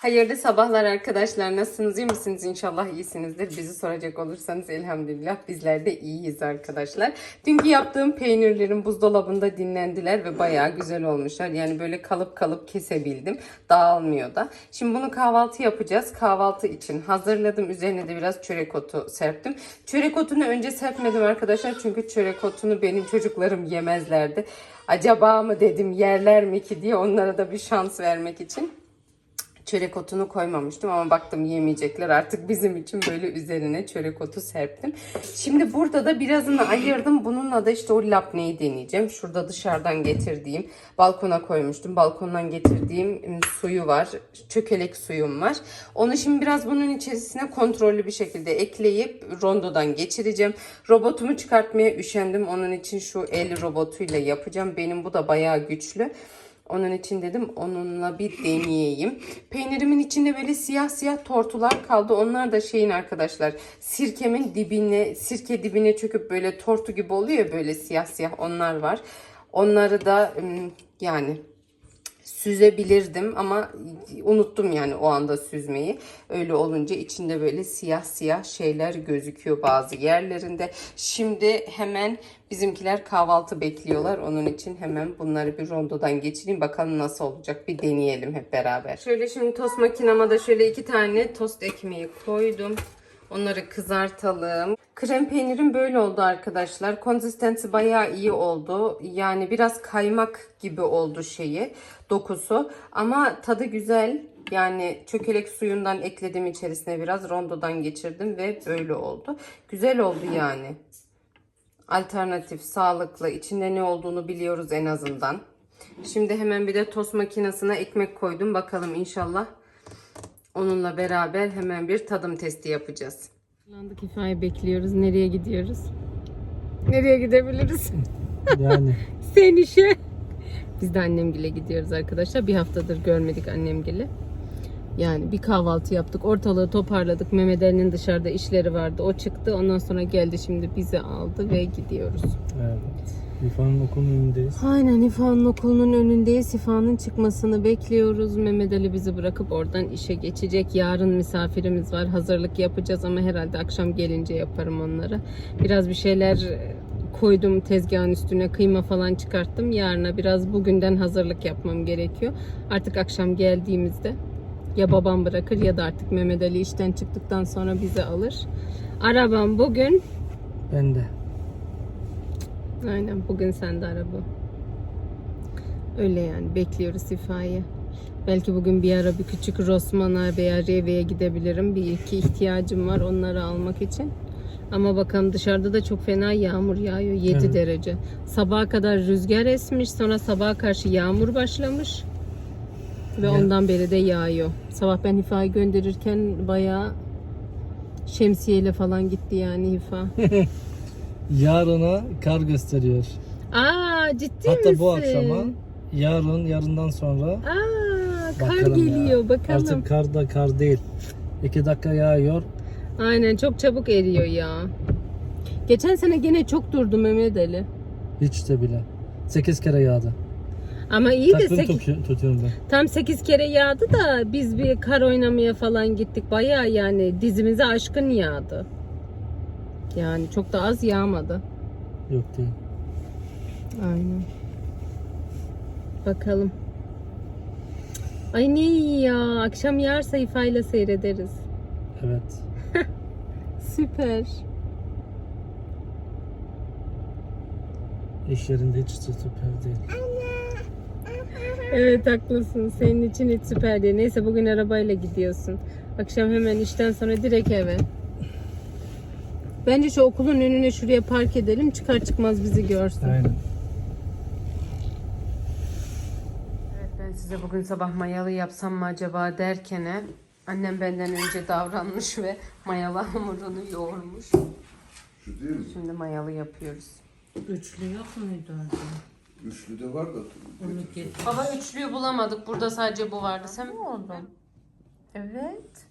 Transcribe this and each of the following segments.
Hayırlı sabahlar arkadaşlar. Nasılsınız? iyi misiniz? İnşallah iyisinizdir. Bizi soracak olursanız elhamdülillah bizler de iyiyiz arkadaşlar. Dünkü yaptığım peynirlerin buzdolabında dinlendiler ve bayağı güzel olmuşlar. Yani böyle kalıp kalıp kesebildim. Dağılmıyor da. Şimdi bunu kahvaltı yapacağız. Kahvaltı için hazırladım. Üzerine de biraz çörek otu serptim. Çörek otunu önce serpmedim arkadaşlar. Çünkü çörek otunu benim çocuklarım yemezlerdi. Acaba mı dedim yerler mi ki diye onlara da bir şans vermek için çörek otunu koymamıştım ama baktım yemeyecekler. Artık bizim için böyle üzerine çörek otu serptim. Şimdi burada da birazını ayırdım. Bununla da işte o lapneyi deneyeceğim. Şurada dışarıdan getirdiğim, balkona koymuştum. Balkondan getirdiğim suyu var. Çökelek suyum var. Onu şimdi biraz bunun içerisine kontrollü bir şekilde ekleyip rondodan geçireceğim. Robotumu çıkartmaya üşendim. Onun için şu el robotuyla yapacağım. Benim bu da bayağı güçlü. Onun için dedim onunla bir deneyeyim. Peynirimin içinde böyle siyah siyah tortular kaldı. Onlar da şeyin arkadaşlar sirkemin dibine sirke dibine çöküp böyle tortu gibi oluyor böyle siyah siyah onlar var. Onları da yani süzebilirdim ama unuttum yani o anda süzmeyi. Öyle olunca içinde böyle siyah siyah şeyler gözüküyor bazı yerlerinde. Şimdi hemen bizimkiler kahvaltı bekliyorlar. Onun için hemen bunları bir rondodan geçireyim. Bakalım nasıl olacak bir deneyelim hep beraber. Şöyle şimdi tost makinama da şöyle iki tane tost ekmeği koydum. Onları kızartalım. Krem peynirim böyle oldu arkadaşlar. Konsistensi bayağı iyi oldu. Yani biraz kaymak gibi oldu şeyi, dokusu. Ama tadı güzel. Yani çökelek suyundan ekledim içerisine biraz. Rondodan geçirdim ve böyle oldu. Güzel oldu yani. Alternatif, sağlıklı. içinde ne olduğunu biliyoruz en azından. Şimdi hemen bir de tost makinesine ekmek koydum. Bakalım inşallah Onunla beraber hemen bir tadım testi yapacağız. Landık ifade bekliyoruz. Nereye gidiyoruz? Nereye gidebiliriz? Yani Sen işe. Biz de annemgile gidiyoruz arkadaşlar. Bir haftadır görmedik annemgili. Yani bir kahvaltı yaptık. Ortalığı toparladık. Mehmet Ali'nin dışarıda işleri vardı. O çıktı. Ondan sonra geldi şimdi bizi aldı ve gidiyoruz. evet. İrfan'ın okulun önündeyiz. Aynen İfa'nın okulunun önündeyiz. İfa'nın çıkmasını bekliyoruz. Mehmet Ali bizi bırakıp oradan işe geçecek. Yarın misafirimiz var. Hazırlık yapacağız ama herhalde akşam gelince yaparım onları. Biraz bir şeyler koydum tezgahın üstüne. Kıyma falan çıkarttım. Yarına biraz bugünden hazırlık yapmam gerekiyor. Artık akşam geldiğimizde ya babam bırakır ya da artık Mehmet Ali işten çıktıktan sonra bizi alır. Arabam bugün Ben de. Aynen bugün sende araba. Öyle yani bekliyoruz İfa'yı. Belki bugün bir ara bir küçük Rosman'a veya Reve'ye gidebilirim. Bir iki ihtiyacım var onları almak için. Ama bakalım dışarıda da çok fena yağmur yağıyor 7 Evet. derece. Sabaha kadar rüzgar esmiş sonra sabaha karşı yağmur başlamış. Ve Ya- ondan beri de yağıyor. Sabah ben Hifa'yı gönderirken bayağı şemsiyeyle falan gitti yani Hifa. Yarına kar gösteriyor. Aa ciddi Hatta misin? bu akşama yarın yarından sonra Aa kar bakalım ya. geliyor bakalım. Artık kar da kar değil. İki dakika yağıyor. Aynen çok çabuk eriyor ya. Geçen sene gene çok durdu Mehmet Ali. Hiç de bile. 8 kere yağdı. Ama iyi de Takvim sek- tutuyor- tutuyorum ben. tam 8 kere yağdı da biz bir kar oynamaya falan gittik. Bayağı yani dizimize aşkın yağdı. Yani çok da az yağmadı. Yok değil. Aynen. Bakalım. Ay ne iyi ya. Akşam yağar sayfayla seyrederiz. Evet. Süper. İş yerinde hiç süper değil. Evet haklısın. Senin için hiç süper değil. Neyse bugün arabayla gidiyorsun. Akşam hemen işten sonra direkt eve. Bence şu okulun önüne şuraya park edelim. Çıkar çıkmaz bizi görsün. Aynen. Evet ben size bugün sabah mayalı yapsam mı acaba derkene annem benden önce davranmış ve mayalı hamurunu yoğurmuş. Şu değil mi? Şimdi mayalı yapıyoruz. Üçlü yok muydu? Üçlü de var da. Onu getir. Baba üçlüyü bulamadık. Burada sadece bu vardı. Sen mi oldun? Evet.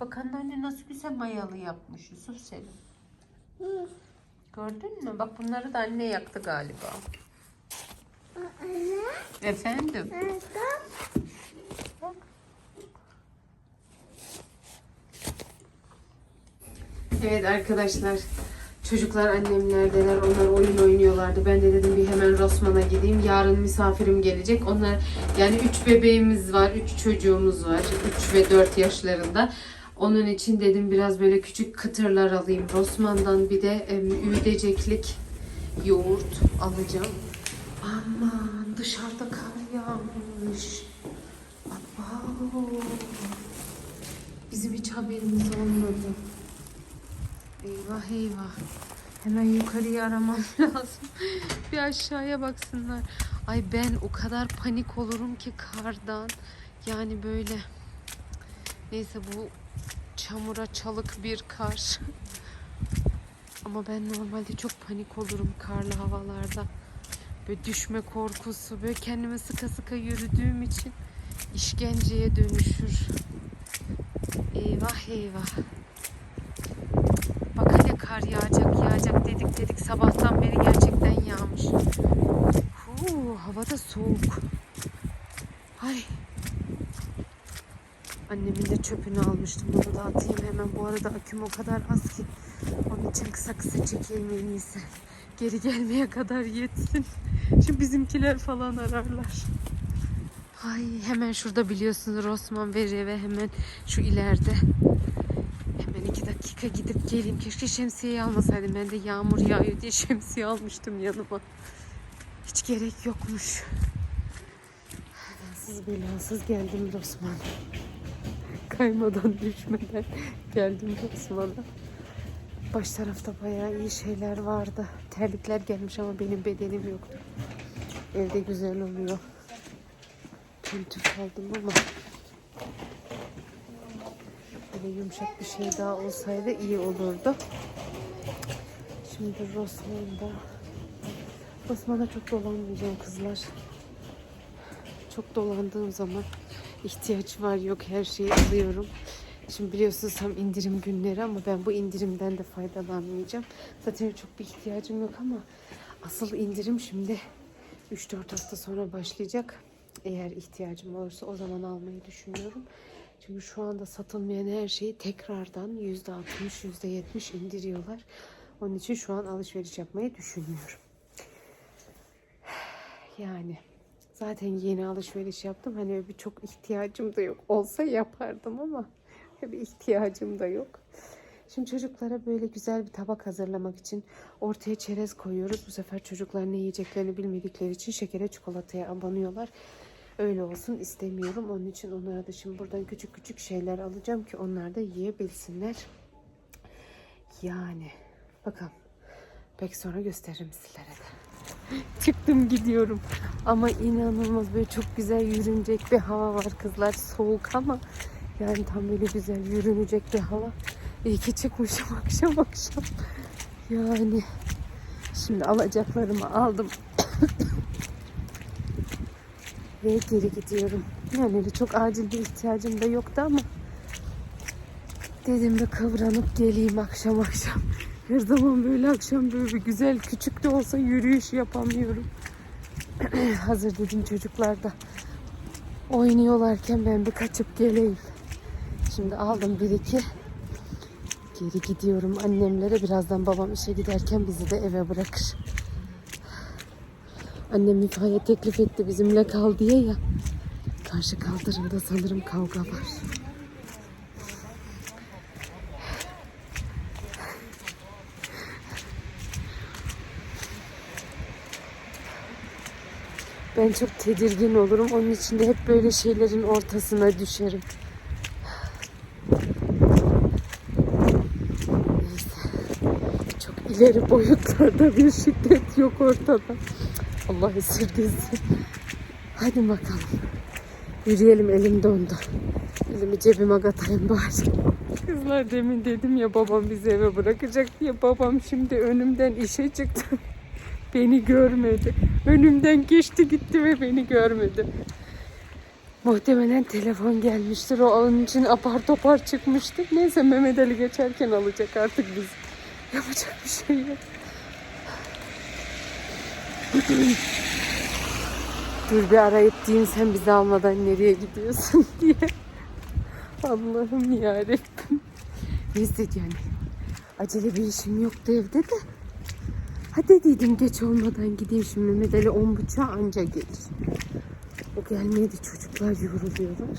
Bak anneanne nasıl güzel mayalı yapmış Yusuf Selim. Gördün mü? Bak bunları da anne yaktı galiba. Anne. Efendim? Evet arkadaşlar. Çocuklar annemlerdeler. Onlar oyun oynuyorlardı. Ben de dedim bir hemen Rosman'a gideyim. Yarın misafirim gelecek. Onlar yani 3 bebeğimiz var. 3 çocuğumuz var. 3 ve 4 yaşlarında. Onun için dedim biraz böyle küçük kıtırlar alayım. Rosman'dan bir de em, üyüdeceklik yoğurt alacağım. Aman dışarıda kar yağmış. Abo. Bizim hiç haberimiz olmadı. Eyvah eyvah. Hemen yukarıyı aramam lazım. Bir aşağıya baksınlar. Ay ben o kadar panik olurum ki kardan. Yani böyle. Neyse bu çamura çalık bir kar. Ama ben normalde çok panik olurum karlı havalarda. Böyle düşme korkusu. Böyle kendime sıka sıka yürüdüğüm için işkenceye dönüşür. Eyvah eyvah. Bak hele kar yağacak yağacak dedik dedik sabahtan beri gerçekten yağmış. Huu, hava da soğuk. Ay. Annemin de çöpünü almıştım. Bunu da atayım hemen. Bu arada aküm o kadar az ki. Onun için kısa kısa çekeyim en iyisi. Geri gelmeye kadar yetsin. Şimdi bizimkiler falan ararlar. Ay hemen şurada biliyorsunuz Rosman ve Reve hemen şu ileride. Hemen iki dakika gidip geleyim. Keşke şemsiyeyi almasaydım. Ben de yağmur yağıyor diye şemsiye almıştım yanıma. Hiç gerek yokmuş. Siz belasız geldim Rosman. Kaymadan düşmeden geldim Rosman'a. Baş tarafta bayağı iyi şeyler vardı. Terlikler gelmiş ama benim bedenim yoktu. Evde güzel oluyor. Tüm aldım ama böyle yumuşak bir şey daha olsaydı iyi olurdu. Şimdi Rosman'da Osman'a çok dolanmayacağım kızlar. Çok dolandığım zaman ihtiyaç var yok her şeyi alıyorum. Şimdi biliyorsunuz tam indirim günleri ama ben bu indirimden de faydalanmayacağım. Zaten çok bir ihtiyacım yok ama asıl indirim şimdi 3-4 hafta sonra başlayacak. Eğer ihtiyacım olursa o zaman almayı düşünüyorum. Çünkü şu anda satılmayan her şeyi tekrardan %60, %70 indiriyorlar. Onun için şu an alışveriş yapmayı düşünüyorum. Yani zaten yeni alışveriş yaptım. Hani bir çok ihtiyacım da yok. Olsa yapardım ama bir ihtiyacım da yok. Şimdi çocuklara böyle güzel bir tabak hazırlamak için ortaya çerez koyuyoruz. Bu sefer çocuklar ne yiyeceklerini bilmedikleri için şekere çikolataya abanıyorlar. Öyle olsun istemiyorum. Onun için onlara da şimdi buradan küçük küçük şeyler alacağım ki onlar da yiyebilsinler. Yani bakalım. Belki sonra gösteririm sizlere de. Çıktım gidiyorum. Ama inanılmaz böyle çok güzel yürünecek bir hava var kızlar. Soğuk ama yani tam böyle güzel yürünecek bir hava. İyi ki çıkmışım akşam akşam. Yani şimdi alacaklarımı aldım. Ve geri gidiyorum. Yani öyle çok acil bir ihtiyacım da yoktu ama dedim de kıvranıp geleyim akşam akşam. Her zaman böyle akşam böyle bir güzel küçük de olsa yürüyüş yapamıyorum. Hazır dedim çocuklar da oynuyorlarken ben bir kaçıp geleyim. Şimdi aldım bir iki. Geri gidiyorum annemlere. Birazdan babam işe giderken bizi de eve bırakır. Annem nifaya teklif etti bizimle kal diye ya. Karşı kaldırımda sanırım kavga var. Ben çok tedirgin olurum. Onun için de hep böyle şeylerin ortasına düşerim. Çok ileri boyutlarda bir şiddet yok ortada. Allah esirgesin. Hadi bakalım. Yürüyelim elim dondu. Elimi cebime katayım bari. Kızlar demin dedim ya babam bizi eve bırakacak diye. Babam şimdi önümden işe çıktı. Beni görmedi. Önümden geçti gitti ve beni görmedi. Muhtemelen telefon gelmiştir. O onun için apar topar çıkmıştır. Neyse Mehmet Ali geçerken alacak artık biz. Yapacak bir şey yok. Dur bir arayıp diyeyim sen bizi almadan nereye gidiyorsun diye. Allah'ım yarabbim. Neyse yani. Acele bir işim yoktu evde de. Hadi dedim geç olmadan gideyim şimdi Mehmet Ali on buçuğa anca gelir. O gelmedi çocuklar yoruluyorlar.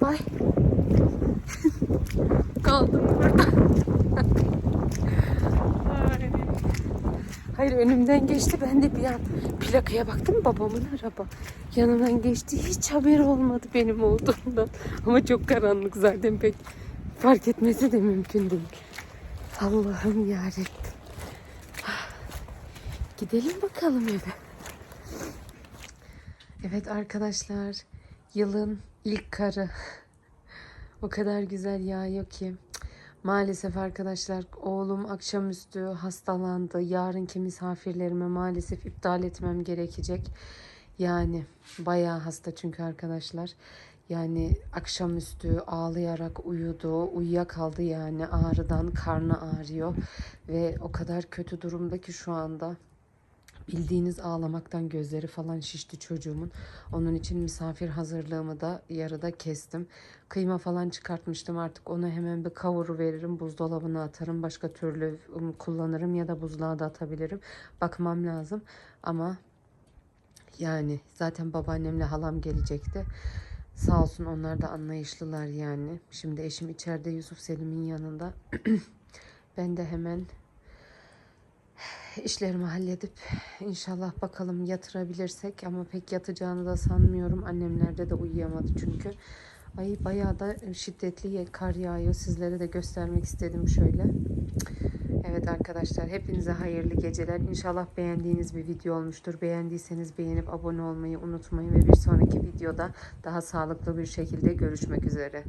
Bay. Kaldım burada. Ay. Hayır önümden geçti ben de bir an plakaya baktım babamın araba. Yanımdan geçti hiç haber olmadı benim olduğundan. Ama çok karanlık zaten pek fark etmesi de mümkün değil. Allah'ım yarabbim. Gidelim bakalım eve. Evet arkadaşlar yılın ilk karı. O kadar güzel yağıyor ki. Maalesef arkadaşlar oğlum akşamüstü hastalandı. Yarınki misafirlerime maalesef iptal etmem gerekecek. Yani bayağı hasta çünkü arkadaşlar. Yani akşamüstü ağlayarak uyudu. Uyuyakaldı yani ağrıdan karnı ağrıyor. Ve o kadar kötü durumda ki şu anda. Bildiğiniz ağlamaktan gözleri falan şişti çocuğumun. Onun için misafir hazırlığımı da yarıda kestim. Kıyma falan çıkartmıştım artık onu hemen bir kavuru veririm buzdolabına atarım. Başka türlü ım, kullanırım ya da buzluğa da atabilirim. Bakmam lazım ama yani zaten babaannemle halam gelecekti. Sağ olsun onlar da anlayışlılar yani. Şimdi eşim içeride Yusuf Selim'in yanında. ben de hemen işlerimi halledip inşallah bakalım yatırabilirsek ama pek yatacağını da sanmıyorum. Annemlerde de uyuyamadı çünkü. Ay bayağı da şiddetli kar yağıyor. Sizlere de göstermek istedim şöyle. Evet arkadaşlar hepinize hayırlı geceler. İnşallah beğendiğiniz bir video olmuştur. Beğendiyseniz beğenip abone olmayı unutmayın ve bir sonraki videoda daha sağlıklı bir şekilde görüşmek üzere.